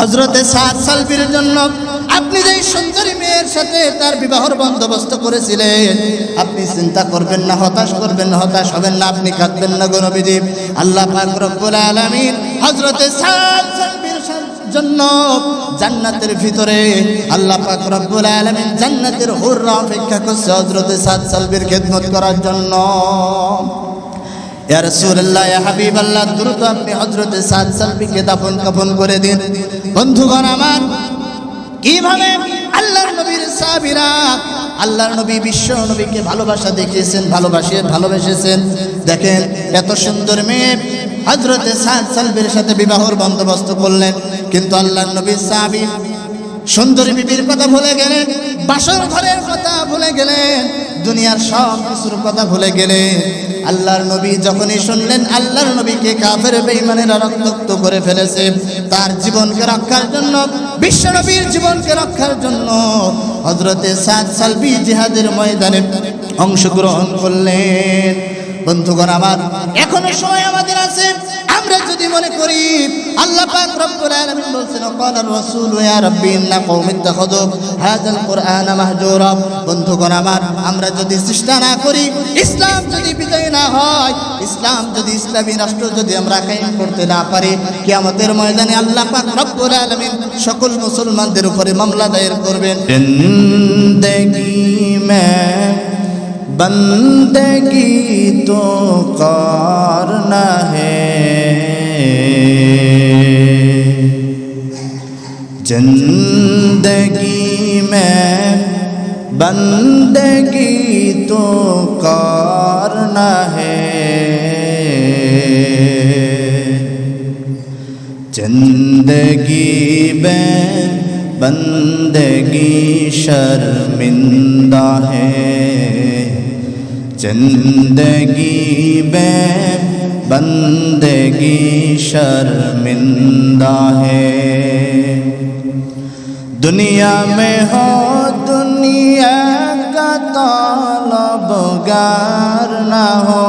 হজরতে সাত সালবির জন্য আপনি যে সুন্দরী মেয়ের সাথে তার বিবাহর বন্দোবস্ত করেছিলেন, আপনি চিন্তা করবেন না, হতাশ করবেন না, হতাশ হবেন না, আপনি কাঁদবেন না গণবিধি আল্লাহ পাক রব্বুল হজরতে সাত সালবির জন্য জান্নাতের ভিতরে আল্লাহ পাক রব্বুল আলামিন জান্নাতের হুররা অপেক্ষা করছে হজরতে সাত সালবির খেদমত করার জন্য। ইয়া রাসূলুল্লাহ, ইয়া হাবিবাল্লাহ, দ্রুত আপনি হযরতে সাদ সালবিকে দাফন কাফন করে দিন। বন্ধুগণ আমার, কীভাবে আল্লাহর নবীর সাহাবীরা আল্লাহর নবী, বিশ্ব নবীকে ভালোবাসা দেখিয়েছেন, ভালোবাসে, ভালোবেসেছেন। দেখেন, এত সুন্দর মেয়ে হযরতে সাদ সালবির সাথে বিবাহর বন্দোবস্ত করলেন। কিন্তু আল্লাহর নবীর সাহাবী সুন্দরী বিবির কথা ভুলে গেলেন বাসর ঘরের কথা ভুলে গেলেন দুনিয়ার সব কিছুর কথা ভুলে গেলেন আল্লাহর নবী যখনই শুনলেন, আল্লাহর নবীকে কাফের বেঈমানেরা রক্তাক্ত করে ফেলেছে, তার জীবনকে রক্ষার জন্য, বিশ্ব নবীর জীবনকে রক্ষার জন্য হজরতে সাদ সালবি জিহাদের ময়দানে অংশগ্রহণ করলেন। বন্ধুগণ, আমার এখনও সময় আমাদের আছে। আমরা যদি মনে করি, আল্লাহ পাক রব্বুল আলামিন বলছেন বন্ধুগণ আমার, আমরা যদি চেষ্টা না করি, ইসলাম যদি বিজয় না হয়, ইসলাম যদি ইসলামী রাষ্ট্র যদি আমরা কায়েম করতে না পারি, কিয়ামতের ময়দানে আল্লাহ পাক রব্বুল আলামিন সকল মুসলমানদের উপরে মামলা দায়ের করবেন। জিন্দগি মে তো ज़िंदगी में बंदगी तो कारण है। ज़िंदगी में बंदगी शर्मिंदा है। ज़िंदगी में बंदगी शर्मिंदा है। दुनिया में हो दुनिया का तलबगार न हो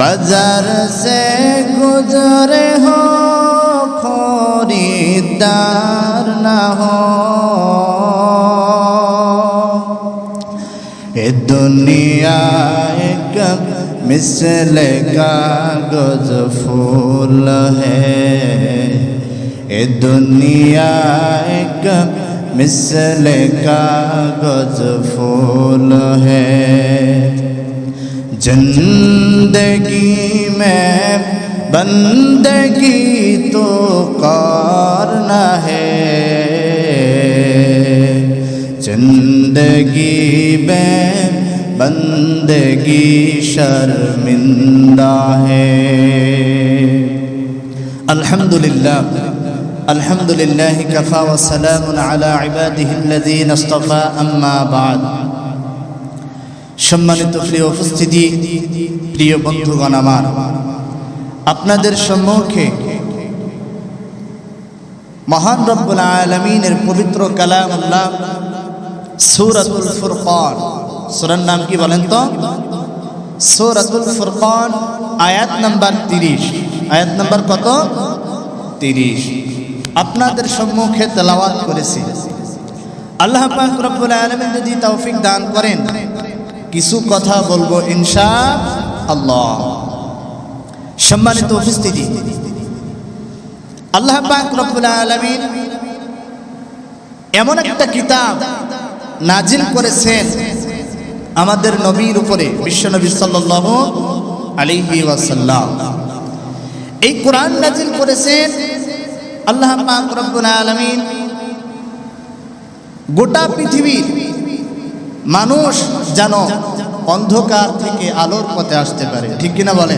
बाजार से गुजरे हो खरीदार न हो مثل کا گز فول ہے۔ اے دنیا، ایک مثل کا گز فول ہے۔ زندگی میں بندگی تو قار نہ ہے۔ زندگی میں بندگی شرمندہ ہے الحمدللہ الحمد لله كفى وسلام على عباده الذين اصطفى اما بعد সম্মানিত প্রিয় উপস্থিতি, প্রিয় বন্ধুগণ আমার, আপনাদের সম্মুখে মহান রব্বুল আলমিনের পবিত্র কালাম আল্লাহ সুরাতুল ফুরকান সূরার নাম কি বলেন তো? সৌরাতুল ফুরকান, আয়াত নাম্বার তিরিশ। আয়াত নাম্বার কত? তিরিশ। আপনাদের সম্মুখে তেলাওয়াত করেছি। আল্লাহ রব্বুল আলামিন যদি তৌফিক দান করেন, কিছু কথা বলব ইনশা আল্লাহ। সম্মানিত উপস্থিতি। আল্লাহ রব্বুল আলামিন এমন একটা কিতাব নাজিল করেছেন আমাদের নবীর উপরে বিশ্বনবী সাল্লাল্লাহু আলাইহি ওয়াসাল্লাম। এই কোরআন নাজিল করেছেন আল্লাহ আলামিন। গোটা পৃথিবীর মানুষ যেন অন্ধকার থেকে আলোর পথে আসতে পারে। ঠিক কিনা বলে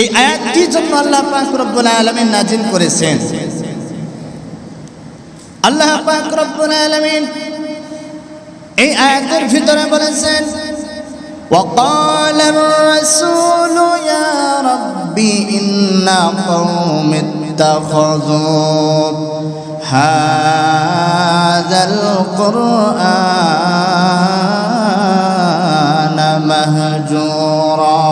এই আয়াতটির জন্য আল্লাহ পাক রব্বুল আলামিন নাজিল করেছেন। আল্লাহ পাক রব্বুল আলামিন اي এই في ভিতরে বলেছেন وقال الرسول يا ربي إن قوم اتخذوا هذا القرآن مهجورا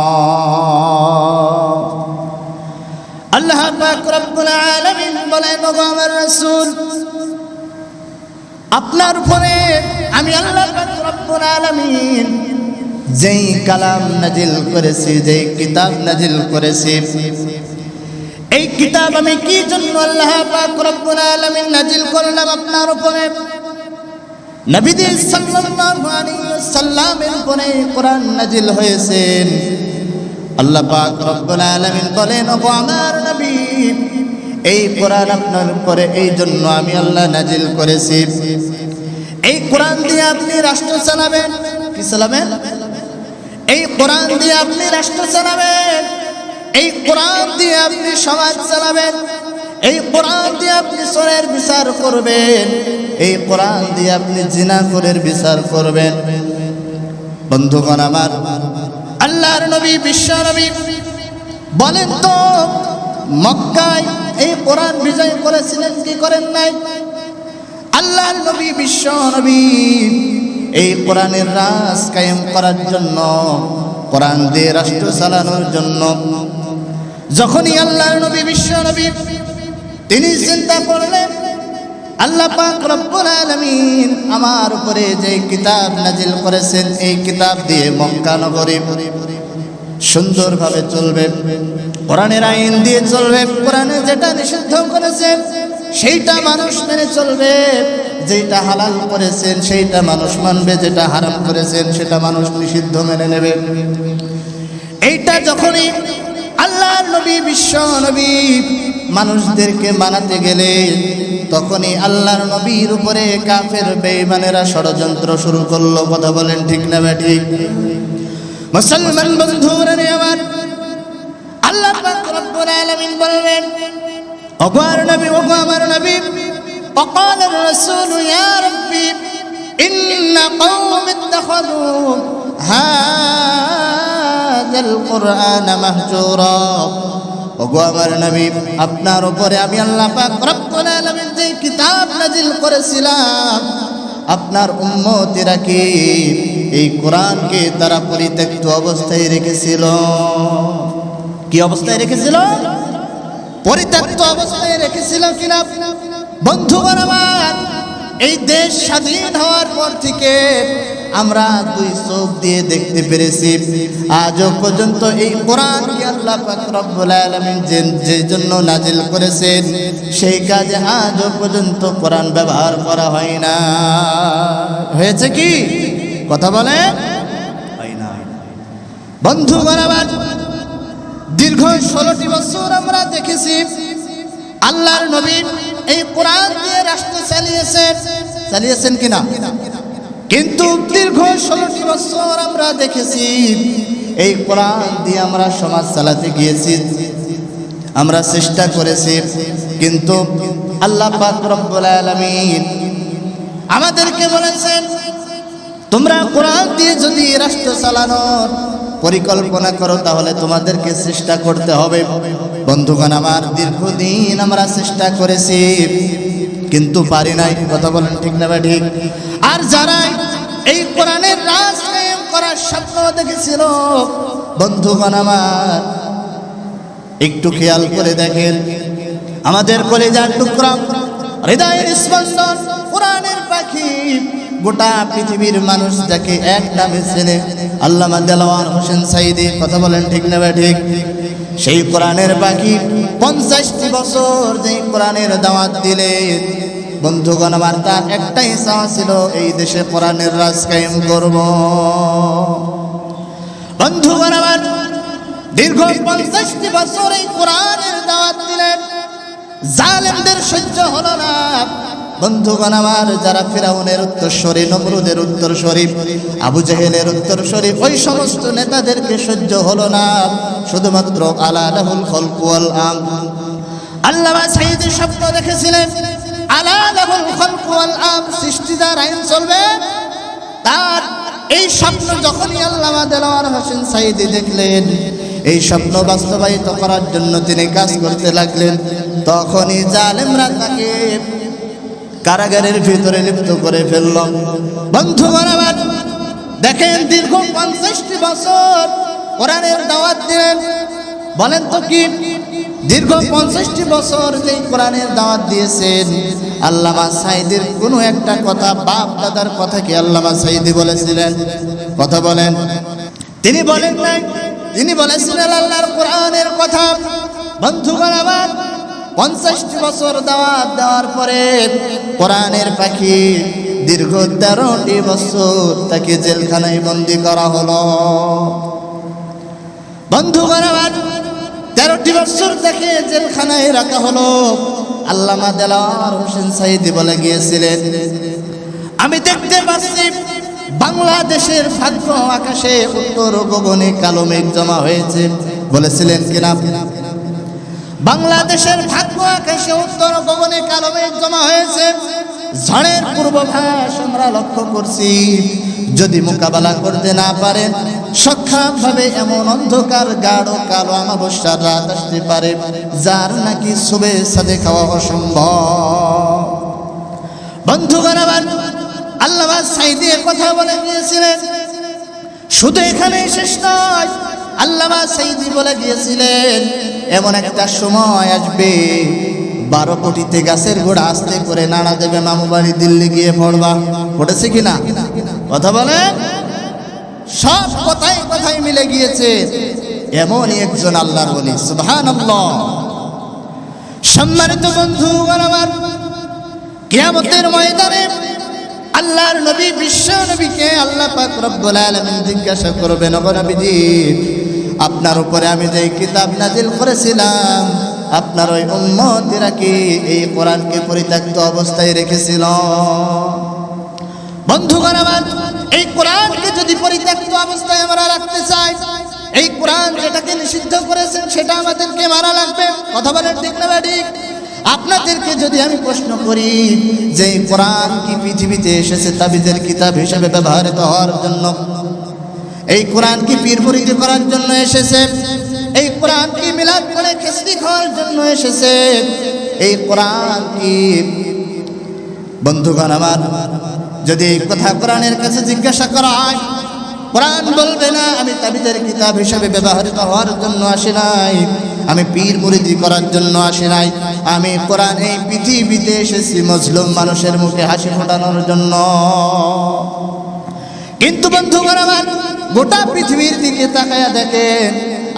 الله اكبر رب العالمين بلعب قوم الرسول أطلع رفريق আমি আল্লাহ রব্বুল আলামিন যেই কালাম নাজিল করেছি, যেই কিতাব নাজিল করেছি, এই কিতাব আমি কি জন্য আল্লাহ পাক রব্বুল আলামিন নাজিল করলাম আপনার উপরে? নবীজি সাল্লাল্লাহু আলাইহি সাল্লামের উপরে কোরআন নাজিল হয়েছে। আল্লাহ পাক রব্বুল আলামিন বলেন, ওগো আমার নবী, এই কোরআন আপনার উপরে এই জন্য আমি আল্লাহ নাজিল করেছি। এই কোরআন দিয়ে আপনি রাষ্ট্র চালাবেন। কি চালাবেন? এই কোরআন দিয়ে আপনি রাষ্ট্র চালাবেন। এই কোরআন দিয়ে আপনি সমাজ চালাবেন। এই কোরআন দিয়ে আপনি চোরের বিচার করবেন। এই কোরআন দিয়ে আপনি জিনা করের বিচার করবেন। বন্ধুগণ আমার, আল্লাহর নবী, বিশ্ব নবী বলেন তো, মক্কায় এই কোরআন বিজয় করেছিলেন, কি করেন নাই? আল্লাহর নবী, বিশ্ব নবী। এই কোরআনের রাজ কায়েম করার জন্য, কোরআন দিয়ে রাষ্ট্র চালানোর জন্য, যখনই আল্লাহর নবী, বিশ্ব নবী, তিনি চিন্তা করলেন, আল্লাহ পাক রব্বুল আলামিন আমার উপরে যে কিতাব নাজিল করেছেন, এই কিতাব দিয়ে মক্কা নগরী সুন্দরভাবে চলবে। কোরআনের আইন দিয়ে চলবে, কোরআনে যেটা নিষিদ্ধ করেছেন সেইটা মানুষ মেনে চলবে যেটা হালাল করেছেন, সেইটা মানুষ মানবে, যেটা হারাম করেছেন, সেটা মানুষ নিষিদ্ধ মেনে নেবে। এইটা যখনই আল্লাহর নবী, বিশ্ব নবী মানুষদেরকে মানাতে গেলে, তখনই আল্লাহর নবীর উপরে কাফের বেইমানেরা ষড়যন্ত্র শুরু করল। কথা বলেন ঠিক না ঠিক? মুসলমান বন্ধুরা আমার আল্লাহ রব্বুল আলামিন বলবেন ওগো আর নবী ওগো আমার নবী وقال الرسول يا ربي إن قوم اتخذوا هذا القرآن مهجورا ওগো আমার নবী আপনার উপরে আমি আল্লাহ পাক রব্বুল আলামিন যে কিতাব নাজিল করেছিলাম আপনার উম্মতেরা কি এই কোরআনকে তারা পরিত্যক্ত অবস্থায় রেখেছিল কি অবস্থায় রেখেছিল পরিত্যক্ত অবস্থায় রেখেছিল কিনা? বন্ধুগণ আমার এই দেশ স্বাধীন হওয়ার পর থেকে আমরা দুই চোখ দিয়ে দেখতে পেরেছি। আজও পর্যন্ত এই কোরআন আল্লাহ রব্বুল যে যে জন্য নাজিল করেছেন, সেই কাজে আজও পর্যন্ত কোরআন ব্যবহার করা হয় না। হয়েছে কি? কথা বলে হয় না। বন্ধুগণ আমার দীর্ঘ ষোলোটি বছর আমরা দেখেছি। আল্লাহর নবী এই কোরআন দিয়ে রাষ্ট্র চালিয়েছেন। চালিয়েছেন কিনা? কিন্তু দীর্ঘ ষোলোটি বছর আমরা দেখেছি, এই কোরআন দিয়ে আমরা সমাজ চালাতে গিয়েছি। আমরা চেষ্টা করেছি, কিন্তু আল্লাহ আমাদেরকে বলেছেন, তোমরা কোরআন দিয়ে যদি রাষ্ট্র চালানোর পরিকল্পনা করো, তাহলে তোমাদেরকে চেষ্টা করতে হবে। বন্ধুগণ আমার, দীর্ঘদিন আমরা চেষ্টা করেছি, কিন্তু পারি নাই। কথা বলেন ঠিক না বা ঠিক? আর যারা এই কোরআনের রাজ করার স্বপ্ন দেখেছিল, বন্ধুগণ আমার, একটু খেয়াল করে দেখেন। আমাদের কলেজার টুকরা, হৃদয়ের স্পন্দন, কোরআনের পাখি গোটা পৃথিবীর মানুষ যাকে এক নামে চেনে আল্লামা দেলাওয়ার হোসেন সাইদি কথা বলেন ঠিক না ঠিক? সেই কোরআনের বাকি পঞ্চাশটি বছর যেই কোরআনের দাওয়াত দিলে, বন্ধুগণ, আমার তার একটাই চাওয়া ছিল, এই দেশে কোরআনের রাজ কায়েম করব। বন্ধুগণ, আমার দীর্ঘ পঞ্চাশটি বছর এই কোরআনের দাওয়াত দিলেন জালেমদের সহ্য হলো না। বন্ধুগণ আমার, যারা ফিরাউনের উত্তরস্বরী নমরুদের উত্তরস্বরী আবু জেহেলের উত্তরস্বরী ওই সমস্ত নেতাদেরকে সহ্য হলো না। শুধুমাত্র আলা লাহুল খলকুয়াল আম। আল্লামা সাইদের স্বপ্ন দেখেছিলেন আলা লাহুল খলকুয়াল আম সৃষ্টিদার আইন চলবে। তার এই স্বপ্ন যখনই আল্লামা দেলাওয়ার হোসেন সাইদি দেখলেন, এই স্বপ্ন বাস্তবায়িত করার জন্য তিনি কাজ করতে লাগলেন। তখনই জালেমরা তাকে কারাগারের ভিতরে লিপ্ত করে ফেলল। বন্ধু আমার দেখেন দীর্ঘ পঞ্চাশটি বছর কোরআনের দাওয়াত দিলেন। বলেন তো কি? দীর্ঘ পঞ্চাশটি বছর যে কোরআনের দাওয়াত দিয়েছেন, আল্লামা সাইদের কোনো একটা কথা, বাপ দাদার কথা কি আল্লামা সাইদি বলেছিলেন? কথা বলেন। তিনি বলেন তিনি বলেছিলেন আল্লাহর কোরআনের কথা। বন্ধুগণ, আমার পঞ্চাশটি বছর দাওয়াত দেওয়ার পরে কোরআনের পাখি দীর্ঘ তেরোটি বছর তাকে জেলখানায় বন্দি করা হলো। বন্ধুগণ আমার তেরোটি বছর তাকে জেলখানায় রাখা হলো। আল্লামা দেলাওয়ার হোসেন সাইদি বলে গিয়েছিলেন, আমি দেখতে পাচ্ছি বাংলাদেশের ভাগ্য আকাশে উত্তর গগনে কালো মেঘ জমা হয়েছে। বলেছিলেন কিনা? বাংলাদেশের ভাগ্য আকাশে উত্তর গগনে কালো মেঘ জমা হয়েছে। ঝড়ের পূর্বাভাস আমরা লক্ষ্য করছি। যদি মোকাবেলা করতে না পারেন সক্ষম ভাবে এমন অন্ধকার গাঢ় কালো আমাবস্যার রাত আসতে পারে, যার নাকি শুভে সাদে খাওয়া অসম্ভব। বন্ধুগণ আমার আল্লাহ সাইদি কথা বলে গিয়েছিলেন। শুধু এখানে শেষ নয় আল্লাহ সাইদি বলে গিয়েছিলেন এমন একটা সময় আসবে। বারো কোটিতে গাছের গোড়া আস্তে করে নাড়া দেবে মামু বাড়ি দিল্লি গিয়ে পড়বা। পড়েছে কিনা? কথা বলে সব কথাই কথাই মিলে গিয়েছে। এমনই একজন আল্লাহর বলি সুবহান সম্মানিত বন্ধু আমার, কিয়ামতের ময়দানে আল্লাহর নবী, বিশ্ব নবীকে আল্লাহ পাক রব্বুল আলামিন জিজ্ঞাসা করবেন নবীজি আপনার উপরে আমি যে কিতাব নাজিল করেছিলাম, আপনার ওই উম্মতিরা কি এই কোরআনকে পরিত্যক্ত অবস্থায় রেখেছিল? বন্ধুগণ আমার, এই কোরআনকে যদি পরিত্যক্ত অবস্থায় আমরা রাখতে চাই, এই কোরআন যেটাকে নিষিদ্ধ করেছেন সেটা আমাদেরকে মারা লাগবে। কথা বলেন ঠিক না ঠিক? আপনাদেরকে যদি আমি প্রশ্ন করি যে কোরআন কি পৃথিবীতে এসেছে তাবিজের কিতাব হিসেবে ব্যবহৃত হওয়ার জন্য এই কোরআন কি পীর মুরিদি করার জন্য এসেছে? এই কোরআন কি মিলাদ করে খিস্তি খাওয়ার জন্য এসেছে? এই কোরআন কি? বন্ধুগণ আমার, যদি এই কথা কোরআনের কাছে জিজ্ঞাসা করা হয়, কোরআন বলবে না, আমি তাবিদের কিতাব হিসেবে ব্যবহৃত হওয়ার জন্য আসি নাই, আমি পীর মুরিদি করার জন্য আসি নাই, আমি কোরআন এই পৃথিবীতে এসেছি মজলুম মানুষের মুখে হাসি ফোটানোর জন্য। কিন্তু বন্ধুগণ আমার, গোটা পৃথিবীর দিকে তাকায়া দেখে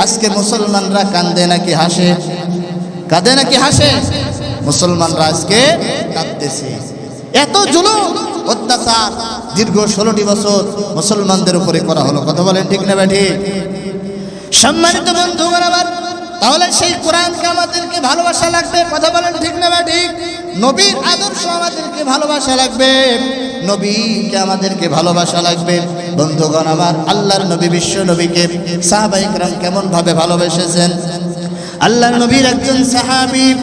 আজকে মুসলমানরা কান্দে নাকি হাসে? কাঁদে নাকি হাসে? মুসলমানরা আজকে কাঁদতেছে। এত জুলুম, অত্যাচার, দীর্ঘ ষোলোটি বছর মুসলমানদের উপরে করা হলো। কথা বলেন ঠিক না ব্যাঠি? সম্মানিত বন্ধুগণ আমার, তাহলে সেই কোরআনকে আমাদেরকে ভালোবাসা লাগবে? কথা বলেন ঠিক না বা ঠিক নবীর আদর্শ আমাদেরকে ভালোবাসা লাগবে। নবীকে আমাদেরকে ভালোবাসা লাগবে। বন্ধুগণ, আমার আল্লাহর নবী বিশ্ব নবীকে সাহাবাইকরাম কেমন ভাবে ভালোবেসেছেন? আল্লাহর নবীর একজন সাহাবী,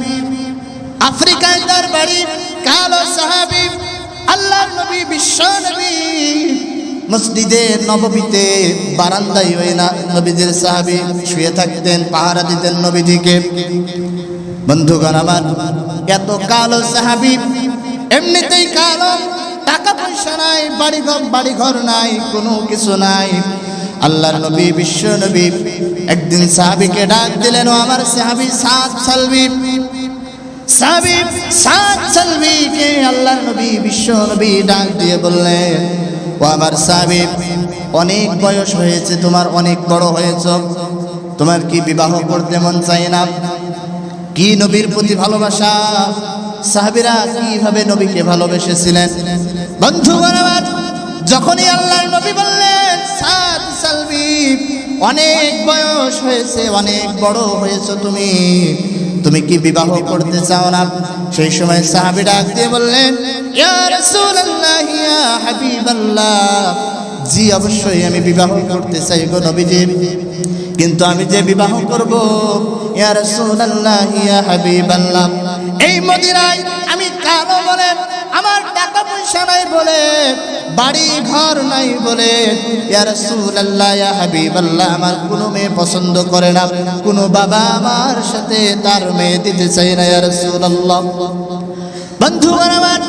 আফ্রিকায় তার বাড়ি, কালো সাহাবী, আল্লাহর নবী বিশ্ব নবী। মসজিদে নববীতে বারান্দায় হয়ে না, নবীদের সাহাবী শুয়ে থাকতেন, পাহারা দিতেন নবীজিকে। বন্ধুগণ, আমার এত কালো সাহাবী এমনিতেই কালো, টাকা পয়সা নাই বাড়ি ঘর বাড়ি ঘর নাই, কোনো কিছু নাই। আল্লাহর নবী, বিশ্ব নবী একদিন সাহাবীকে ডাক দিলেন আমার সাহাবী, সাত সালবি, সাহাবী, সাত সালবিকে আল্লাহর নবী, বিশ্ব নবী ডাক দিয়ে বললেন, ও আমার সাহাবী, অনেক বয়স হয়েছে, তোমার অনেক বড় হয়েছ, তোমার কি বিবাহ করতে মন চাই না? কি নবীর প্রতি ভালোবাসা? সাহাবিরা কীভাবে নবীকে ভালোবেসেছিলেন? বন্ধু আমার যখনই আল্লাহর নবী বললেন সালবি, অনেক বয়স হয়েছে, অনেক বড় হয়েছো তুমি। তুমি কি বিবাহ করতে চাও না? সেই সময় সাহাবি ডাক দিয়ে বললেন জি, অবশ্যই আমি বিবাহ করতে চাই গো নবীজি কিন্তু আমি যে বিবাহ করব, ইয়া রাসূলুল্লাহ, ইয়া হাবিবাল্লাহ। এই মদিনায় আমি কালো বলে, আমার টাকা পয়সা নাই বলে বাড়ি ঘর নাই বলে, ইয়া রাসূলুল্লাহ, ইয়া হাবিবাল্লাহ, আমার কোনো মেয়ে পছন্দ করে না। কোনো বাবা আমার সাথে তার মেয়ে দিতে চাই না, ইয়া রাসূলুল্লাহ। বন্ধু আমার,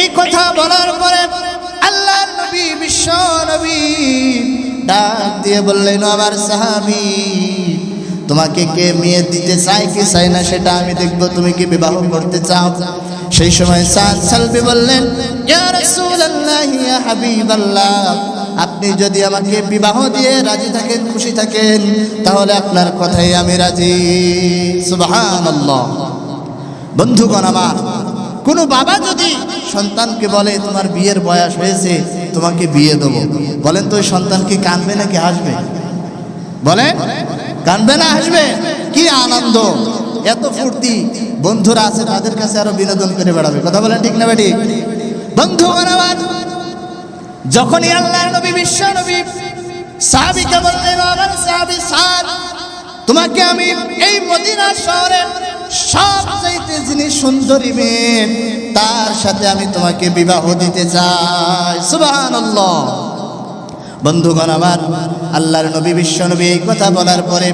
এই কথা বলার পরে আল্লাহর নবী, বিশ্ব নবী ডাক দিয়ে বললেন "ও আমার সাহাবী তোমাকে কে মেয়ে দিতে চাই কি চাই না সেটা আমি দেখব, তুমি কি বিবাহ করতে চাও? সেই সময় সাদ সালবি বললেন আপনি যদি আমাকে বিবাহ দিয়ে রাজি থাকেন, খুশি থাকেন, তাহলে আপনার কথাই আমি রাজি। সুবহানাল্লাহ। বন্ধুগণ আমার, কোনো বাবা যদি সন্তানকে বলে, তোমার বিয়ের বয়স হয়েছে তোমাকে বিয়ে দেবো। বলেন তো ওই সন্তান কি কানবে নাকি হাসবে? বলে কানবে না, হাসবে? কি আনন্দ। এত ফুর্তি। বন্ধুরা আছে, তাদের কাছে আরও বিনোদন করে বেড়াবে। কথা বলেন ঠিক না বেটি বন্ধু আমার যখনই আল্লাহ নবী, বিশ্ব নবী সাহাবি সাদ, তোমাকে আমি এই মদিনা শহরে সব চাইতে যিনি সুন্দরী মেয়ে, তার সাথে আমি তোমাকে বিবাহ দিতে চাই। সুবহানাল্লাহ। বন্ধুগণ, আমার আল্লাহর নবী, বিশ্ব নবী এই কথা বলার পরে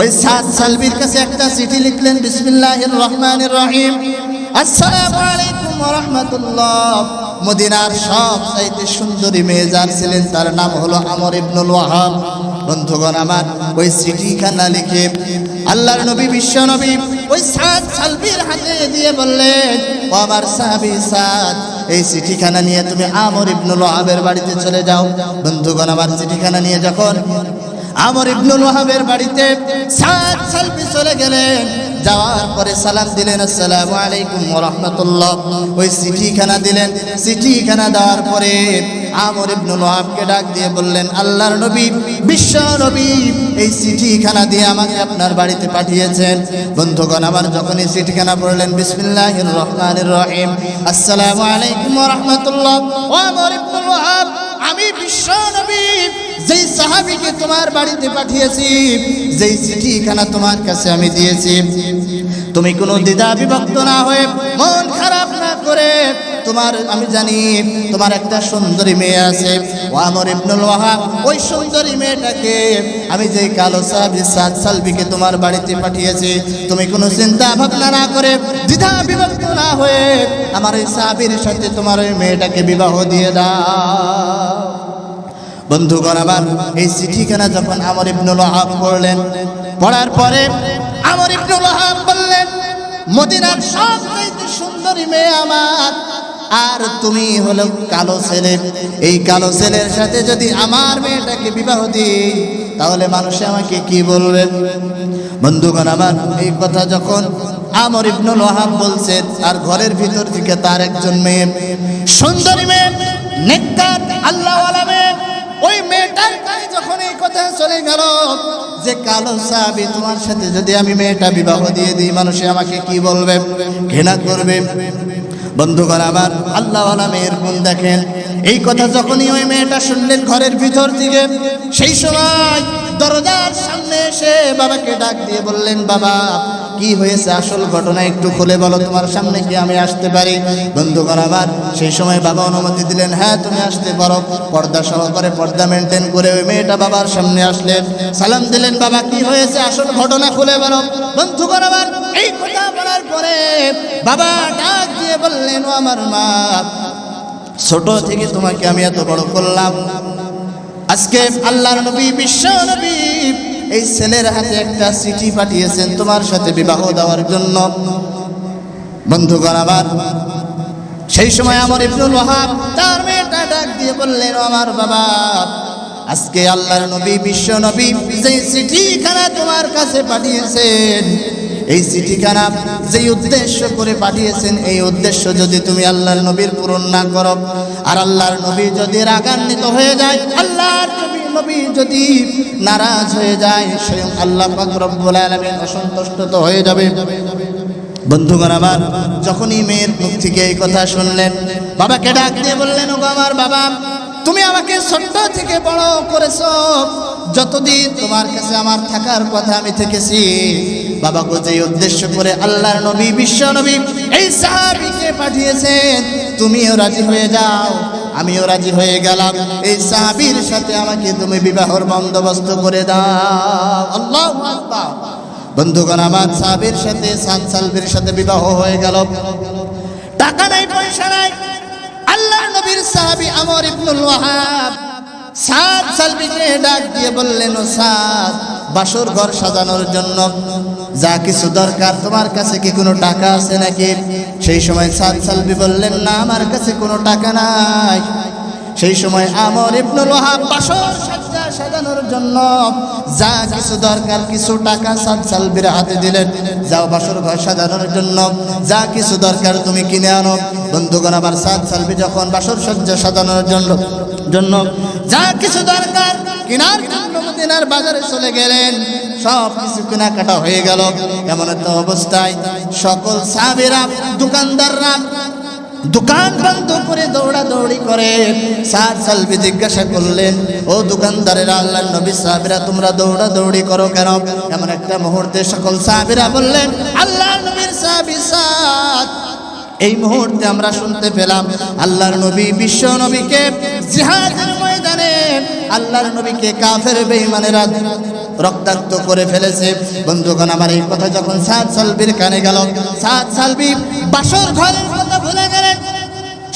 ওই সাত সালবির কাছে একটা চিঠি লিখলেন, বিসমিল্লাহির রহমানির রহিম। আসসালামু আলাইকুম ওয়া রাহমাতুল্লাহ। মদিনার সব চাইতে সুন্দরী মেয়ে যার ছিলেন, তার নাম হলো আমর ইবনুল ওয়াহাব। বন্ধুগণ আমার, ওই চিঠিখানা লিখে আল্লাহর নবী, বিশ্ব নবী ওই সাত সালবির হাতে দিয়ে বললেন, ও আমার সাহাবী সাদ, এই চিঠিখানা নিয়ে তুমি আমর ইবনুল ওয়াহাবের বাড়িতে চলে যাও। বন্ধুগণ আমার চিঠিখানা নিয়ে যখন আমর ইবনুল ওয়াহাবের বাড়িতে সাত সালবি চলে গেলেন যাওয়ার পরে সালাম দিলেন, আসসালামু আলাইকুম রাহমাতুল্লাহ। ওই চিঠিখানা দিলেন। চিঠিখানা দেওয়ার পরে আমর ইবনুল ওয়াহাবকে ডাক দিয়ে বললেন, আল্লাহর নবী, বিশ্ব নবী, এই চিঠিখানা দিয়ে আমাকে আপনার বাড়িতে পাঠিয়েছেন। বন্ধুগণ, আমার যখন এই চিঠিখানা পড়লেন, বিসমিল্লাহির রহমানির রহিম। আসসালামু আলাইকুম রাহমাতুল্লাহ। আমর ইবনুল আমি বিশ্ব নবী। যেই সাহাবীকে তোমার বাড়িতে পাঠিয়েছি, যেই চিঠিখানা তোমার কাছে আমি দিয়েছি। তুমি কোনো দ্বিধা বিভক্ত না হয়ে মন খারাপ না করে তোমার, আমি জানি তোমার একটা সুন্দরী মেয়ে আছে, ও আমর ইবনুল ওয়াহাব। ওই সুন্দরী মেয়েটাকে আমি যেই কালো সাহাবি সাত সালবিকে তোমার বাড়িতে পাঠিয়েছি। তুমি কোনো চিন্তা ভাবনা না করে দ্বিধা বিভক্ত না হয়ে আমার এই সাহাবির সাথে তোমার ওই মেয়েটাকে বিবাহ দিয়ে দাও। বন্ধুগণ, আবার এই চিঠিখানা যখন আমর ইবনুল ওয়াহাব পড়লেন, পড়ার পরে আমর ইবনুল ওয়াহাব বললেন, মদিনার সবচেয়ে সুন্দরী মেয়ে আমার। আর তুমি হলো কালো ছেলে। এই কালো ছেলের সাথে যদি আমার মেয়েটাকে বিবাহ দিই, তাহলে মানুষে আমাকে কি বলবে? বন্ধুগণ আমার এই কথা যখন আমর ইবনুল ওয়াহাব বলছে, আর ঘরের ভিতর থেকে তার একজন মেয়ে। সুন্দরী মেয়ে, নেককার, আল্লাহওয়ালা মেয়ে। ওই মেয়েটার কানে যখন এই কথা চলে গেল যে, কালো সাহাবি তোমার সাথে যদি আমি মেয়েটা বিবাহ দিয়ে দিই, মানুষে আমাকে কি বলবে? ঘৃণা করবে? বন্ধুগণ আমার আল্লাহওয়ালা মেয়ের গুণ দেখেন। এই কথা যখনই ওই মেয়েটা শুনলেন ঘরের ভিতর থেকে সেই সময় দরজার সামনে এসে বাবাকে ডাক দিয়ে বললেন, বাবা কি হয়েছে? আসল ঘটনা একটু খুলে বলো তোমার সামনে কি আমি আসতে পারি। বন্ধুগণ আমার, সেই সময় বাবা অনুমতি দিলেন হ্যাঁ তুমি আসতে পারো। পর্দা সহকারে পর্দা মেনটেন করে ওই মেয়েটা বাবার সামনে আসলেন। সালাম দিলেন, বাবা, কি হয়েছে? আসল ঘটনা খুলে বলো। বন্ধুগণ আমার, এই কথা বলার পরে বাবা ডাক দিয়ে বললেন, ও আমার মা, ছোট থেকে তোমাকে আমি এত বড় করলাম। আজকে আল্লাহর নবী, বিশ্ব নবী এই ছেলের হাতে একটা চিঠি পাঠিয়েছেন তোমার সাথে বিবাহ দেওয়ার জন্য। বন্ধুগণ আমার সেই সময় আমার ইবনুল ওয়াহাব তার মেয়েটা ডাক দিয়ে বললেন আমার বাবা, আজকে আল্লাহর নবী, বিশ্ব নবী যে চিঠিখানা তোমার কাছে পাঠিয়েছেন, এই চিঠিখানা যেই উদ্দেশ্য করে পাঠিয়েছেন, এই উদ্দেশ্য যদি তুমি আল্লাহর নবীর পূরণ না করো, আর আল্লাহর নবী যদি রাগান্বিত হয়ে যায়, আল্লাহর নবী যদি নারাজ হয়ে যায়, স্বয়ং আল্লাহ রব্বুল আলামিন অসন্তুষ্ট তো হয়ে যাবে। বন্ধুগণ আমার, যখনই মেয়ের মুখ থেকে এই কথা শুনলেন, বাবাকে ডাক দিয়ে বললেন ও আমার বাবা, তুমি আমাকে ছোট্ট থেকে বড় করেছ। যতদিন তোমার কাছে আমার থাকার কথা আমি থেকেছি বাবাকে যে উদ্দেশ্য করে আল্লাহর নবী, বিশ্ব নবী, এই সাহাবিকে পাঠিয়েছেন। তুমিও রাজি হয়ে যাও। আমিও রাজি হয়ে গেলাম। এই সাহাবির সাথে আমাকে তুমি বিবাহর বন্দোবস্ত করে দাও। আল্লাহ বন্ধুগণ, আমার সাহাবির সাথে সাত সালবির সাথে বিবাহ হয়ে গেল। টাকা নাই, পয়সা নাই। আল্লাহ নবীর সাহাবি আমর ইবনুল ওয়াহাব সাত সালবিকে ডাক দিয়ে বললেন সাত বাসর ঘর সাজানোর জন্য যা কিছু দরকার তোমার কাছে কি কোনো টাকা আছে নাকি? সেই সময় সাদ সালবি বললেন, না, আমার কাছে কোনো টাকা নাই। সেই সময় আমর ইবনুল ওয়াহাব বাসর সজ্জা সাজানোর জন্য যা কিছু দরকার কিছু টাকা সাদ সালবির হাতে দিলেন। যাও বাসর ঘর সাজানোর জন্য যা কিছু দরকার তুমি কিনে আনো। বন্ধুগণ, আবার সাদ সালবি যখন বাসর সজ্জা সাজানোর জন্য জন্য যা কিছু দরকার কেনার জন্য বাজারে চলে গেলেন। সব কিছু কেনাকাটা হয়ে গেল। এমন একটা অবস্থায় সকল সাবেরা দোকানদাররা দোকান বন্ধ করে দৌড়াদৌড়ি করে সাদ সালবি জিজ্ঞাসা করলেন, ও দোকানদারেরা আল্লাহ নবী সাহাবিরা, তোমরা দৌড়াদৌড়ি করো কেন? এমন একটা মুহূর্তে সকল সাহাবিরা বললেন আল্লাহ নবীর সাহাবি সাদ। এই মুহূর্তে আমরা শুনতে পেলাম, আল্লাহর নবী বিশ্ব নবীকে জিহাদের আল্লাহর নবীকে কাফের বেঈমানেরা রক্তাক্ত করে ফেলেছে। বন্ধুগণ, আমার এই কথা যখন সাত সালবির কানে গেল, সাত সালবি বাসর ঘরের কথা ভুলে গেলেন।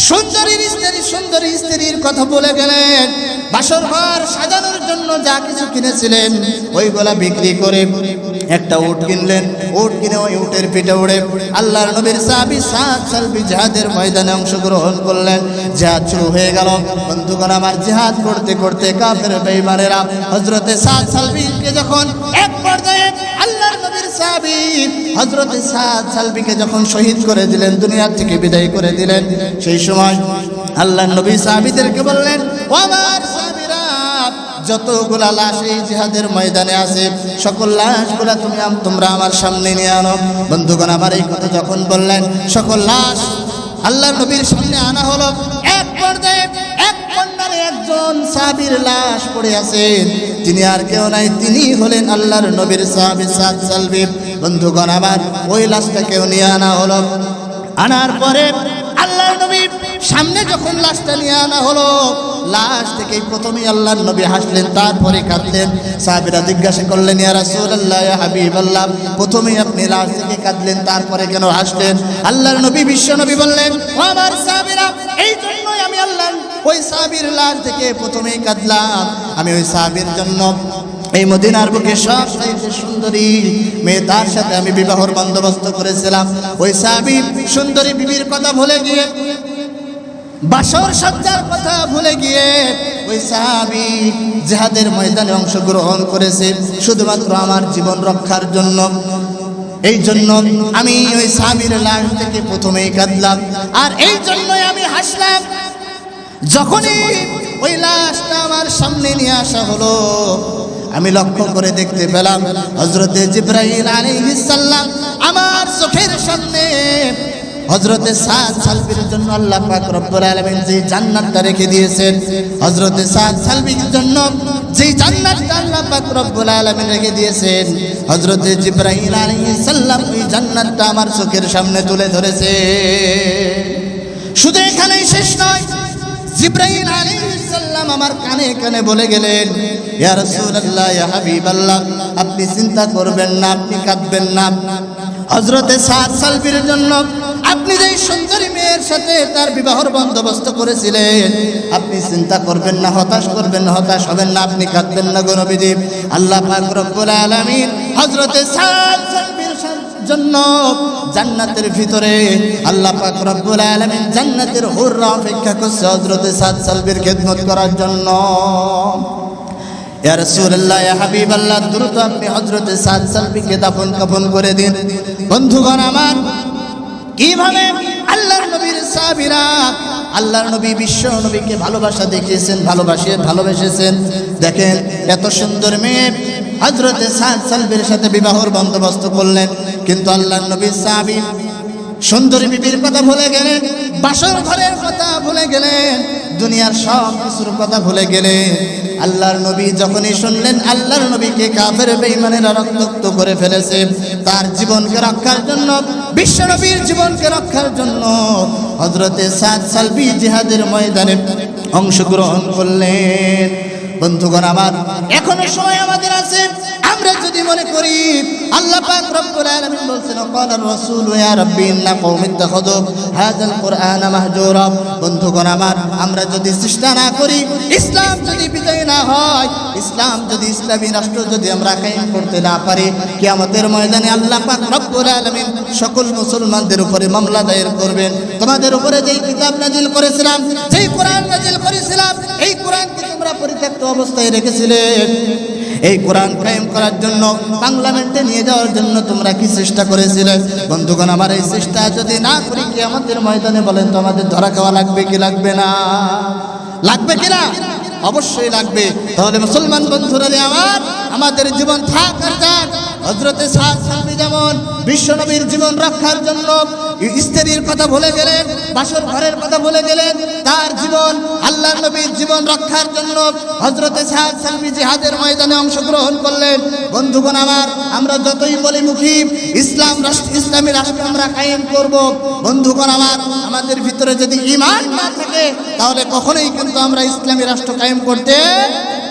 সুন্দরীর স্ত্রী, সুন্দরী স্ত্রীর কথা বলে গেলেন। বাসর ঘর সাজানোর জন্য যা কিছু কিনেছিলেন, ওইগুলা বিক্রি করে একটা উট কিনলেন। উট কিনে ওই উটের পিঠে উড়ে আল্লাহর নবীর সাহাবি সাত সালবি জাহাদের ময়দানে অংশগ্রহণ করলেন। জাহাদ শুরু হয়ে গেল। বন্ধুগণ, আমার জিহাদ করতে করতে কাফের বেঈমানেরা হজরতে সাত সালবিকে যখন এক পর্যায়ে আল্লাহর যখন শহীদ করে দিলেন দুনিয়া থেকে বিদায় করে দিলেন, সেই সময় আল্লাহ নবী সাহাবিদেরকে বললেন যতগুলা লাশ এই জিহাদের ময়দানে আছে, সকল লাশগুলা তুমি তোমরা আমার সামনে নিয়ে আনো। বন্ধুগণ, আমার এই কথা যখন বললেন, সকল লাশ আল্লাহ নবীর সামনে আনা হলো, এক পর্যায়ে একজন সাবির লাশ পড়ে আছেন। তিনি আর কেউ নাই, তিনি হলেন আল্লাহর নবীর সাহাবি সাদ সালবি। বন্ধুগণ, আমার ওই লাশটা কেউ নিয়ে আনা হলো। আনার পরে আল্লাহর নবী সামনে যখন লাশটা নিয়ে আনা হলো, লাশ থেকেই প্রথমেই আল্লাহর নবী হাসলেন, তারপরে কাঁদলেন। সাহাবিরা জিজ্ঞাসা করলেন, ইয়া রাসূলুল্লাহ, ইয়া হাবিবাল্লাহ, প্রথমেই আপনি লাশ থেকে কাঁদলেন, তারপরে কেন হাসলেন? আল্লাহর নবী, বিশ্ব নবী বললেন আমার সাহাবিরা, এই জন্যই আমি আল্লাহ ওই সাহাবীর লাশ থেকে প্রথমেই কাঁদলাম। আমি ওই সাহাবীর জন্য এই মদিনার বুকে সব চাইতে সুন্দরী মেয়ে তার সাথে আমি বিবাহর বন্দোবস্ত করেছিলাম। ওই সাহাবি সুন্দরী বিবির কথা ভুলে গিয়ে, বাসর সজ্জার কথা ভুলে গিয়ে ওই সাহাবি জেহাদের ময়দানে অংশগ্রহণ করেছে, শুধুমাত্র আমার জীবন রক্ষার জন্য। এই জন্য আমি ওই সাহাবির লাশ থেকে প্রথমেই কাঁদলাম। আর এই জন্যই আমি হাসলাম যখনই ওই লাশটা আমার সামনে নিয়ে আসা হলো, আমি লক্ষ্য করে দেখতে পেলাম হজরতে জিব্রাহিল আলাইহিস সালাম আমার চোখের সামনে হজরতে সাদ সালবির জন্য আল্লাহ পাক রব্বুল আলামিন যে জান্নাতটা রেখে দিয়েছেন হজরতে সাদ সালবির জন্য যে জান্নাতটা আল্লাহ পাক রব্বুল আলামিন রেখে দিয়েছেন হজরতে জিব্রাহিল আলাইহিস সালাম ওই জান্নাতটা আমার চোখের সামনে তুলে ধরেছে। শুধু এখানেই শেষ নয় জিব্রাহিম আলাইহিস সালাম আমার কানে কানে বলে গেলেন, ইয়া রাসূলুল্লাহ, ইয়া হাবিবাল্লাহ, আপনি চিন্তা করবেন না, আপনি কাঁদবেন না। হযরতে সাদ সালবির জন্য আপনি যে সুন্দরী মেয়ের সাথে তার বিবাহর বন্দোবস্ত করেছিলেন, আপনি চিন্তা করবেন না, হতাশ করবেন না, হতাশ হবেন না, আপনি কাঁদবেন না গো নবীজি। আল্লাহ পাক রব্বুল আলামিন হযরতে সাদ সালবির জন্য জান্নাতের ভিতরে আল্লাহ পাক রব্বুল আলামিন জান্নাতের হুররা অপেক্ষা করছে হযরতে সাদ সালবির খেদমত করার জন্য। ইয়া রাসূলুল্লাহ, ইয়া হাবিবাল্লাহ, দ্রুত আপনি হযরতে সাদ সালবিকে দাফন কাফন করে দিন। বন্ধুগণ আমার, কীভাবে আল্লাহর নবীর সাহাবীরা আল্লাহর নবী, বিশ্ব নবীকে ভালোবাসা দেখিয়েছেন ভালোবাসে ভালোবেসেছেন? দেখেন, এত সুন্দর মেয়ে হজরতে সাদ সালবির সাথে বিবাহর বন্দোবস্ত করলেন। কিন্তু আল্লাহর নবীর সাহাবী সুন্দরী বিবির কথা ভুলে গেলেন, বাসর ঘরের কথা ভুলে গেলেন, দুনিয়ার সব কিছুর কথা ভুলে গেলেন। আল্লাহর নবী যখনই শুনলেন, আল্লাহর নবীকে কাফের বেঈমানেরা রক্তাক্ত করে ফেলেছে, তার জীবনকে রক্ষার জন্য, বিশ্ব নবীর জীবনকে রক্ষার জন্য হজরতে সাদ সালবি জিহাদের ময়দানে অংশগ্রহণ করলেন। বন্ধুগণ আমার এখনো সময় আমাদের আছে আমরা যদি মনে করি আল্লাহ পাক রব্বুল আলামিন বলছেন قال الرسول يا ربي ان قوم اتخذوا هذا القران مهجورا বন্ধুগণ আমার আমরা যদি চেষ্টা না করি ইসলাম যদি বিজয় না হয় ইসলাম যদি ইসলামী রাষ্ট্র যদি আমরা কায়েম করতে না পারি কিয়ামতের ময়দানে আল্লাহ পাক রব্বুল আলামিন সকল মুসলমানদের উপরে মামলা দায়ের করবেন তোমাদের উপরে যেই কিতাব নাজিল করেছিলাম যেই কোরআন নাজিল করেছিলাম এই কোরআনকে তোমরা পরিত্যক্ত অবস্থায় রেখেছিলে। এই কোরআন কায়েম করার জন্য পার্লামেন্টে নিয়ে যাওয়ার জন্য তোমরা কি চেষ্টা করেছিলে? বন্ধুগণ, আমার এই চেষ্টা যদি না করি কি আমাদের ময়দানে বলেন তো আমাদের ধরা খাওয়া লাগবে কি লাগবে না? লাগবে কি না? অবশ্যই লাগবে। তাহলে মুসলমান বন্ধুরা আমার, আমাদের জীবন থাক আর যাক। হজরতে সালবি যেমন বিশ্বনবীর জীবন রক্ষার জন্য স্ত্রীর কথা ভুলে গেলেন, বাসর ঘরের কথা ভুলে গেলেন, তার জীবন আল্লাহ নবীর জীবন রক্ষার জন্য হজরতে সালবি জিহাদের ময়দানে অংশগ্রহণ করলেন। বন্ধুগণ আমার, আমরা যতই বলি মুখী ইসলাম রাষ্ট্র, ইসলামী রাষ্ট্র আমরা কায়েম করব। বন্ধুগণ আমার, আমাদের ভিতরে যদি ইমান না থাকে, তাহলে কখনোই কিন্তু আমরা ইসলামী রাষ্ট্র কায়েম করতে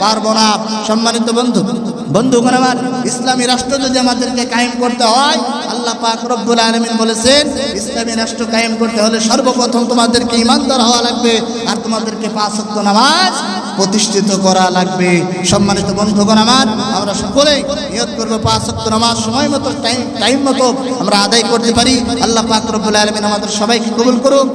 পারব না। সম্মানিত বন্ধু বন্ধু বন্ধুগণ আমার, ইসলামী রাষ্ট্র যদি আমাদেরকে কায়েম করতে হয়, আল্লাহ পাক রব্বুল আলমিন বলেছেন, ইসলামী রাষ্ট্র কায়েম করতে হলে সর্বপ্রথম তোমাদেরকে ইমানদার হওয়া লাগবে আর তোমাদেরকে পাঁচ নামাজ প্রতিষ্ঠিত করা লাগবে। সম্মানিত বন্ধুগণ আমার, আমরা সকলেই নিয়ত করব পাঁচ নামাজ সময় মতো, টাইম টাইম মতো আমরা আদায় করতে পারি। আল্লাহ পাক রব্বুল আলমিন আমাদের সবাইকে কবুল করুক।